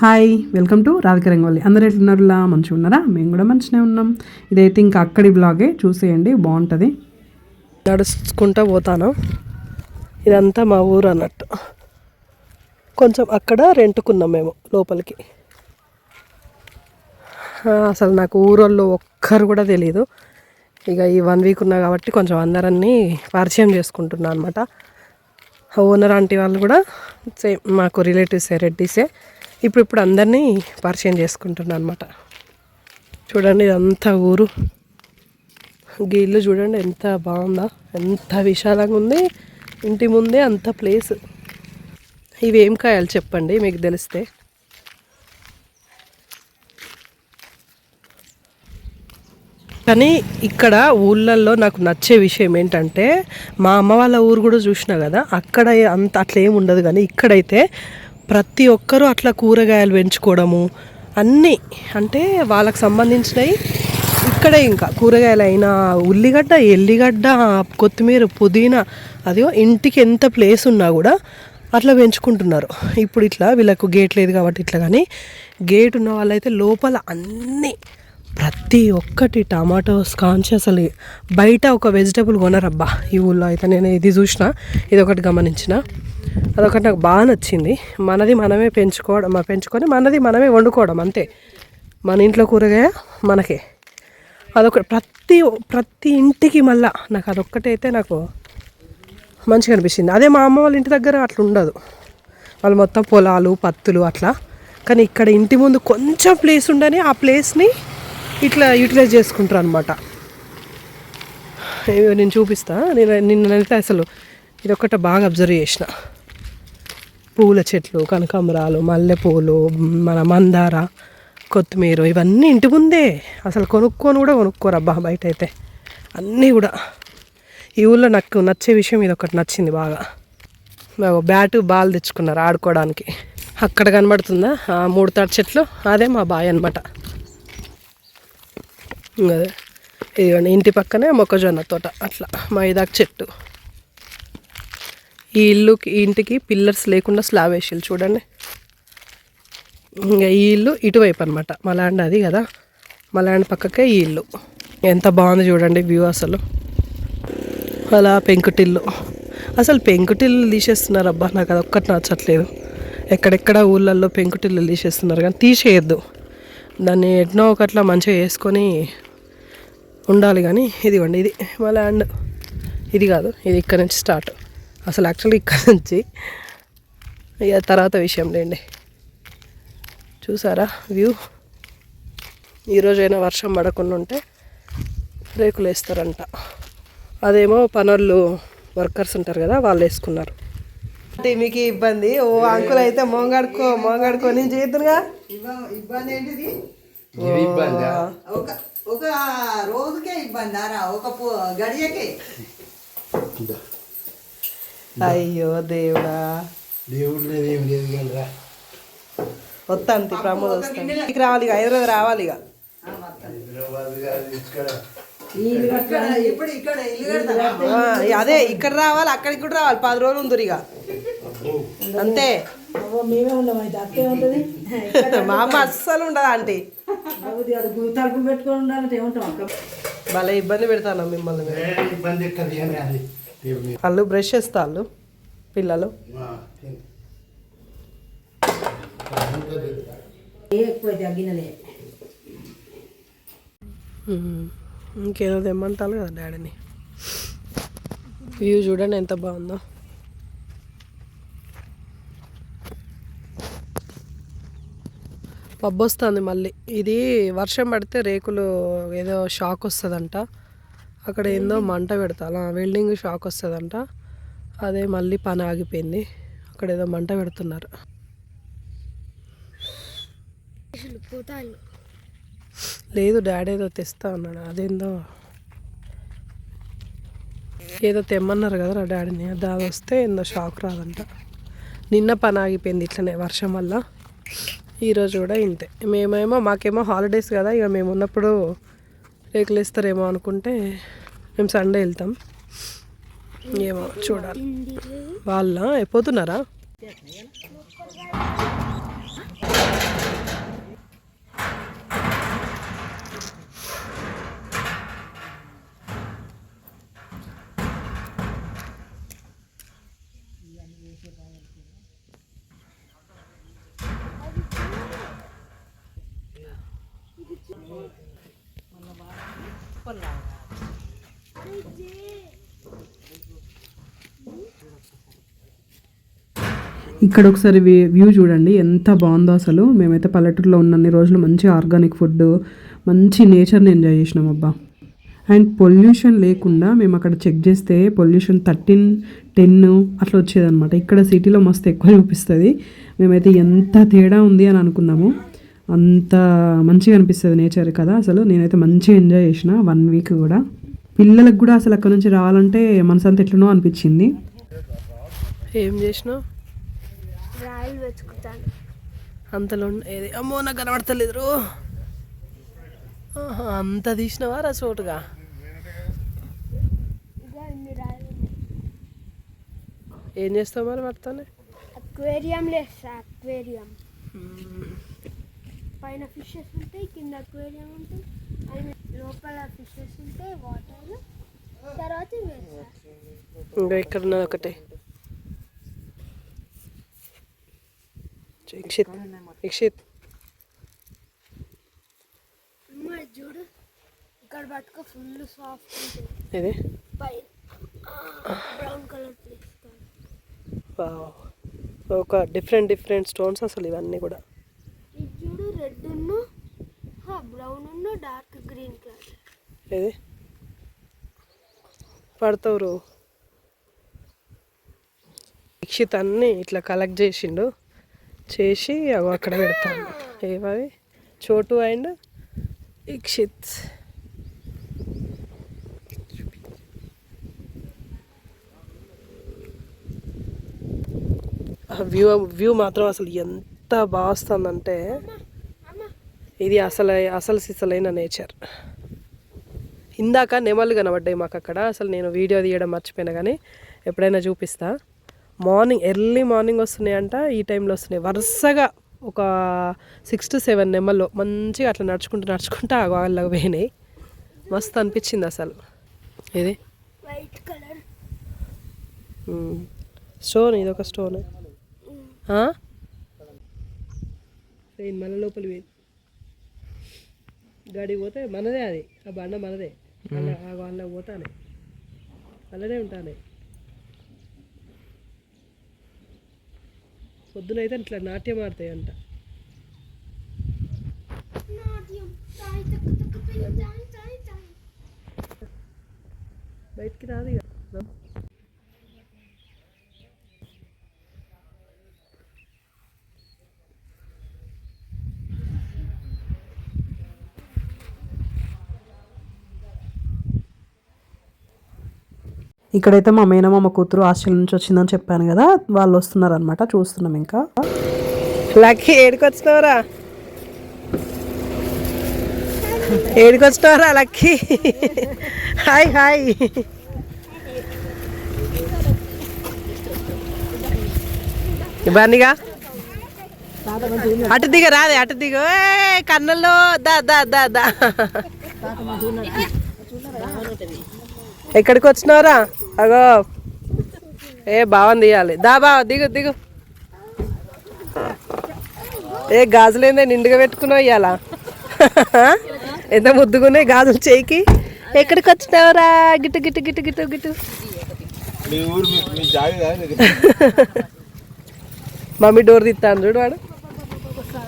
Hi welcome to Radhika Rangoli అందరు ఎట్లున్నారులా? మంచిగా ఉన్నారా? మేము కూడా మంచిగానే ఉన్నాం. ఇదైతే ఇంకా అక్కడి బ్లాగే చూసేయండి బాగుంటుంది. నడుచుకుంటా పోతాను. ఇదంతా మా ఊరు అన్నట్టు. కొంచెం అక్కడ రెంటుకున్నాం మేము లోపలికి. అసలు నాకు ఊరోళ్ళు ఒక్కరు కూడా తెలియదు ఇక ఈ వన్ వీక్ ఉన్నా కాబట్టి కొంచెం అందరన్నీ పరిచయం చేసుకుంటున్నా అనమాట ఓనర్ ఆంటీ వాళ్ళు కూడా సేమ్ మాకు రిలేటివ్సే రెడ్డిసే ఇప్పుడు ఇప్పుడు అందరినీ పరిచయం చేసుకుంటున్నాను అనమాట చూడండి ఇదంతా ఊరు. ఈ ఇల్లు చూడండి ఎంత బాగుందా ఎంత విశాలంగా ఉంది. ఇంటి ముందే అంత ప్లేస్ ఇవి ఏం కాయాలి చెప్పండి మీకు తెలిస్తే. కానీ ఇక్కడ ఊళ్ళల్లో నాకు నచ్చే విషయం ఏంటంటే మా అమ్మ వాళ్ళ ఊరు కూడా చూసినా కదా అక్కడ అంత అట్లా ఏమి ఉండదు కానీ ఇక్కడైతే ప్రతి ఒక్కరూ అట్లా కూరగాయలు పెంచుకోవడము అన్నీ అంటే వాళ్ళకి సంబంధించినవి ఇక్కడే ఇంకా కూరగాయలు అయినా ఉల్లిగడ్డ ఎల్లిగడ్డ కొత్తిమీర పుదీనా అదిగో ఇంటికి ఎంత ప్లేస్ ఉన్నా కూడా అట్లా పెంచుకుంటున్నారు. ఇప్పుడు ఇట్లా వీళ్ళకు గేట్ లేదు కాబట్టి ఇట్లా కానీ గేట్ ఉన్న వాళ్ళైతే లోపల అన్నీ ప్రతి ఒక్కటి టమాటోస్ కాంచి అసలు బయట ఒక వెజిటబుల్ కొనరబ్బా. ఈ ఊళ్ళో అయితే నేను ఇది చూసిన ఇది ఒకటి గమనించిన. అదొకటి నాకు బాగా నచ్చింది. మనది మనమే పెంచుకోవడం పెంచుకొని మనది మనమే వండుకోవడం అంతే. మన ఇంట్లో కూరగాయ మనకే. అదొక ప్రతి ప్రతి ఇంటికి మళ్ళా నాకు అదొక్కటైతే నాకు మంచిగా అనిపించింది అదే మా అమ్మ వాళ్ళ ఇంటి దగ్గర అట్లా ఉండదు. వాళ్ళు మొత్తం పొలాలు పత్తులు అట్లా. కానీ ఇక్కడ ఇంటి ముందు కొంచెం ప్లేస్ ఉండని ఆ ప్లేస్ని ఇట్లా యూటిలైజ్ చేసుకుంటారు అనమాట నేను చూపిస్తా. నేను నిన్నైతే అసలు ఇది ఒకటి బాగా అబ్జర్వ్ చేసిన. పూల చెట్లు కనకాంబరాలు మల్లెపూలు మన మందార కొత్తిమీర ఇవన్నీ ఇంటి ముందే అసలు కొనుక్కొని కూడా కొనుక్కోరు అబ్బా బయట అయితే అన్నీ కూడా. ఈ ఊళ్ళో నాకు నచ్చే విషయం ఇది ఒకటి నచ్చింది బాగా. బ్యాటు బాల్ తెచ్చుకున్నారు ఆడుకోవడానికి. అక్కడ కనబడుతుందా? ఆ మూడు తాడు చెట్లు? అదే మా బాయ్ అనమాట అదే ఇదిగోండి ఇంటి పక్కనే మొక్కజొన్న తోట అట్లా మైదాకు చెట్టు. ఈ ఇల్లుకి ఇంటికి పిల్లర్స్ లేకుండా స్లాబ్ వేసారు చూడండి. ఇంకా ఈ ఇల్లు ఇటువైపు అనమాట మా ల్యాండ్ అది కదా. మా ల్యాండ్ పక్కకే ఈ ఇల్లు. ఎంత బాగుంది చూడండి వ్యూ అసలు. అలా పెంకుటిల్లు. అసలు పెంకుటిల్లు తీసేస్తున్నారు అబ్బా నాకు అది ఒక్కటి నచ్చట్లేదు. ఎక్కడెక్కడ ఊళ్ళల్లో పెంకుటిల్లు తీసేస్తున్నారు కానీ తీసేయద్దు. దాన్ని ఎట్నో ఒకట్లా మంచిగా వేసుకొని ఉండాలి కానీ ఇదిగోండి ఇది మా ల్యాండ్. ఇది కాదు ఇది ఇక్కడ నుంచి స్టార్ట్. అసలు యాక్చువల్లీ ఇక్కడ నుంచి ఇక తర్వాత విషయం లేండి. చూసారా? వ్యూ. ఈరోజైనా వర్షం పడకుండా ఉంటే రేకులు వేస్తారంట. అదేమో పనులు వర్కర్స్ ఉంటారు కదా వాళ్ళు వేసుకున్నారు. అంటే మీకు ఇబ్బంది. ఓ అంకుల్ అయితే మోంగాడుకో మోంగాడుకొని చేతురుగా ఇబ్బ- ఇబ్బంది? ఏంటిది ఒక ఒక రోజుకే ఇబ్బంది ఒక గడియకే. అయ్యో దేవుడా. దేవుడు లేదు ఏం లేదు కదరా వస్తాను ప్రమోద్ వస్తాను ఇక రావాలి ఇక హైదరాబాద్ రావాలి ఇక. అదే ఇక్కడ రావాలి అక్కడికి కూడా రావాలి. పది రోజులు ఉందరు ఇక. అంతే. మా అమ్మ అస్సలు ఉండదు ఆంటీ. తలుపు పెట్టుకొని ఉండాలంటే ఏముంటాం అక్క? భలే ఇబ్బంది పెడతాను మిమ్మల్ని ఇబ్బంది వాళ్ళు బ్రష్ పిల్లలు. ఎక్కువ తగ్గినలే. ఉమ్. ఇంకేదో తెమ్మంటాను కదా డాడీని. వ్యూ చూడండి ఎంత బాగుందో. పబ్బు వస్తుంది మళ్ళీ. ఇది వర్షం పడితే రేకులు ఏదో షాక్ వస్తుందంట. అక్కడ ఏందో మంట పెడతాను వెల్డింగ్ షాక్ వస్తుందంట. అదే మళ్ళీ పని ఆగిపోయింది. అక్కడ ఏదో మంట పెడుతున్నారు. లేదు డాడీ ఏదో తెస్తా అన్నాడు. అదేందో? ఏదో తెమ్మన్నారు కదరా డాడీని. దాని వస్తే ఏందో షాక్ రాదంట. నిన్న పని ఆగిపోయింది ఇట్లనే వర్షం వల్ల. ఈరోజు కూడా ఇంతే. మేమేమో మాకేమో హాలిడేస్ కదా. ఇక మేము ఉన్నప్పుడు రేకులు ఇస్తారేమో అనుకుంటే మేము సండే వెళ్తాం. ఏమో చూడాలి. వాళ్ళ? పోతున్నారా Thank you. ఇక్కడ ఒకసారి వ్యూ- వ్యూ చూడండి ఎంత బాగుందో అసలు. మేమైతే పల్లెటూరులో ఉన్నన్ని రోజులు మంచి ఆర్గానిక్ ఫుడ్ మంచి నేచర్ని ఎంజాయ్ చేసినాం అబ్బా. అండ్ పొల్యూషన్ లేకుండా మేము అక్కడ చెక్ చేస్తే పొల్యూషన్ థర్టీన్ టెన్ అట్లా వచ్చేదన్నమాట. ఇక్కడ సిటీలో మస్తు ఎక్కువ చూపిస్తుంది. మేమైతే ఎంత తేడా ఉంది అని అనుకున్నాము. అంత మంచిగా అనిపిస్తుంది నేచర్ కదా అసలు. నేనైతే మంచిగా ఎంజాయ్ చేసిన వన్ వీక్ కూడా. పిల్లలకు కూడా అసలు అక్కడ నుంచి రావాలంటే మనసంతా ఎట్లనో అనిపించింది. ఏం చేసినావు? అంతలో ఏది? అమ్మో నాకు కనబడతలేదు అంత తీసినవా రా చోటుగా? ఏం చేస్తావు మరి వాటితోనే? అక్వేరియం లేస్తా అక్వేరియం. పైన ఫిషెస్ ఉంటాయి కింద అక్వేరియం ఉంటాయి అవి లోపల ఫిషెస్ ఉంటాయి వాటర్ తర్వాత ఇంకా ఇక్కడ ఉన్నది ఒకటే. ఇక్షిత్ ఇక్షిత్. చూడు. ఇక్కడ పట్టుకో ఫుల్ సాఫ్ట్ ఉంటుంది. ఇది పై బ్రౌన్ కలర్ ప్లేస్. ఒక డిఫరెంట్ డిఫరెంట్ స్టోన్స్ అసలు ఇవన్నీ కూడా ఇది చూడు రెడ్ ఉన్న బ్రౌన్ ఉన్న డార్క్ గ్రీన్ కలర్ ఏది? పడతావు దీక్షిత్ ఇక్షిత్ అన్నీ ఇట్లా కలెక్ట్ చేసిండు. చేసి అవి అక్కడ పెడతాను ఏమవి? చోటు అండ్ ఇక్షిత్ వ్యూ వ్యూ మాత్రం అసలు ఎంత బాగా వస్తుందంటే ఇది అసలు అసలు సిసలైన నేచర్ ఇందాక నెమళ్ళు కనబడ్డాయి మాకు అక్కడ అసలు నేను వీడియో తీయడం మర్చిపోయినా కానీ ఎప్పుడైనా చూపిస్తా. మార్నింగ్ ఎర్లీ మార్నింగ్ వస్తున్నాయంట ఈ టైంలో వస్తున్నాయి. వరుసగా ఒక సిక్స్ టు సెవెన్ నెమళ్ళు మంచిగా అట్లా నడుచుకుంటూ నడుచుకుంటూ ఆ వాళ్ళకి పోయినాయి. మస్తు అనిపించింది అసలు. ఇది వైట్ కలర్. స్టోన్ ఇది ఒక స్టోన్. మళ్ళీ లోపలి పోయింది. గాడి పోతే మనదే అది. ఆ బండ మనదే. అలా వాళ్ళ పోతానే అలానే ఉంటానే పొద్దునైతే ఇట్లా నాట్యం ఆడతాయి అంట బయటికి రాదు ఇక. ఇక్కడైతే మా మేనమామ కూతురు హాస్టల్ నుంచి వచ్చిందని చెప్పాను కదా వాళ్ళు వస్తున్నారనమాట చూస్తున్నాం ఇంకా. లక్కీ ఏడుకొచ్చినవరా ఏడుకొచ్చినవరా లక్కీ? Hi hi. ఇబ్బందిగా అటు దిగ రాదే అటు దిగ. కన్నుల్లో దా దా దా దా. ఎక్కడికి వచ్చినవరా అగో. ఏ బాగుంది తీయాలి దా బావ దిగు దిగు. ఏ గాజులేందే నిండుగా పెట్టుకున్నావు ఇవాళ ఎంత ముద్దుగున్నాయి గాజులు చేయికి? ఎక్కడికి వచ్చినావురా? గిట్టు గిట్టు గిట్టు గిట్టు గిట్టు. మమ్మీ డోర్ తీస్తాను చూడు వాడు.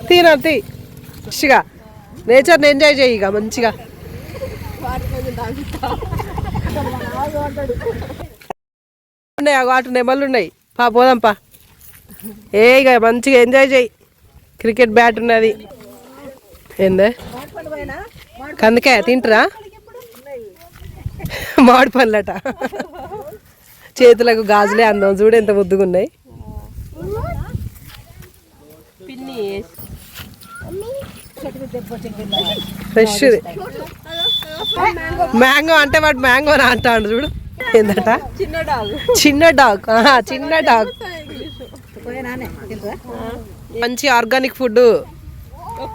తీనా తీ. మంచిగా నేచర్ని ఎంజాయ్ చేయి ఇక మంచిగా. ఉన్నాయి? నెమళ్ళు ఉన్నాయి పా పోదాం పా. ఏ ఇక మంచిగా ఎంజాయ్ చేయి. క్రికెట్ బ్యాట్ ఉన్నది. ఏందే? కందుకే తింటరా? మామిడి పళ్ళట చేతులకు గాజులే అందం. చూడు ఎంత ముద్దుగా ఉన్నాయి ఫ్రెష్ మ్యాంగో అంటే వాడు మ్యాంగో రా అంటాడు చూడు. ఏందట? చిన్న డాగ్. చిన్న డాగ్. మంచి ఆర్గానిక్ ఫుడ్.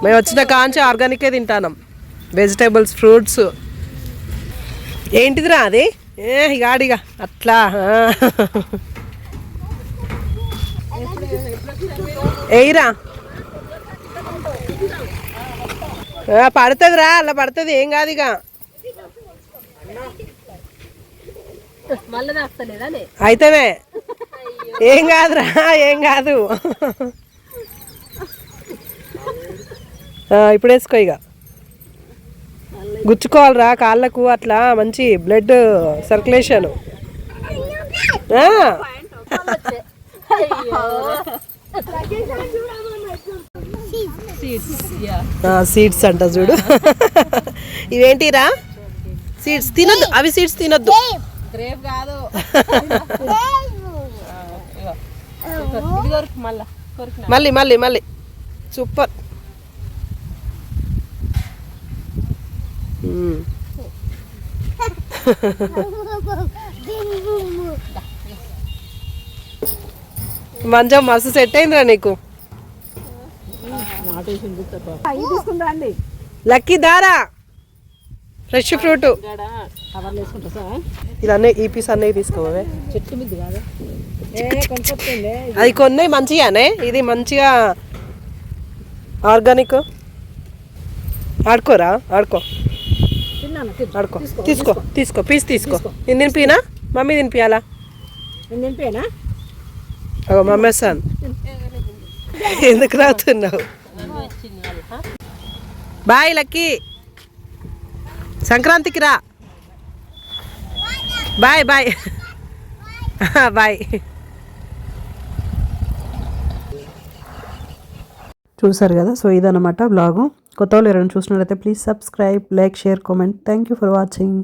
మేము వచ్చిన కాంచి ఆర్గానికే తింటాం వెజిటేబుల్స్ ఫ్రూట్స్. ఏంటిదిరా అది? ఏ గాడిగా అట్లా ఆ. ఏయిరా. పడుతుందిరా అలా పడుతుంది. ఏం కాదు ఇక అయితేనే. ఏం కాదురా ఏం కాదు. ఆ, ఇప్పుడు వేసుకో ఇక. గుచ్చుకోవాలిరా కాళ్ళకు అట్లా మంచి బ్లడ్ సర్క్యులేషన్. సీడ్స్ అంట చూడు. ఇవేంటిరా? సీడ్స్ తినొద్దు అవి సీడ్స్ తినొద్దు. మళ్ళీ మళ్ళీ మళ్ళీ సూపర్. మంచం మస్తు సెట్ అయిందిరా నీకు. లక్కీ దారా. ఫ్రెష్ ఫ్రూట్ ఇదన్నీ ఈ పీస్ అన్నీ తీసుకోవే. అది కొన్ని మంచిగానే. ఇది మంచిగా ఆర్గానిక్. ఆడుకోరా? ఆడుకో. ఆడుకో. తీసుకో తీసుకో పీస్ తీసుకో. నేను తినిపినా మమ్మీ తినిపియాలా? నింపేనా అగో మమ్మీ వస్తాను ఎందుకు రాతున్నావు? బాయ్ లక్కీ. సంక్రాంతికి రా. Bye bye. బాయ్. చూసారు కదా? సో ఇదన్నమాట బ్లాగు కొత్త వాళ్ళు ఎవరైనా చూసినట్లయితే please subscribe like share comment thank you for watching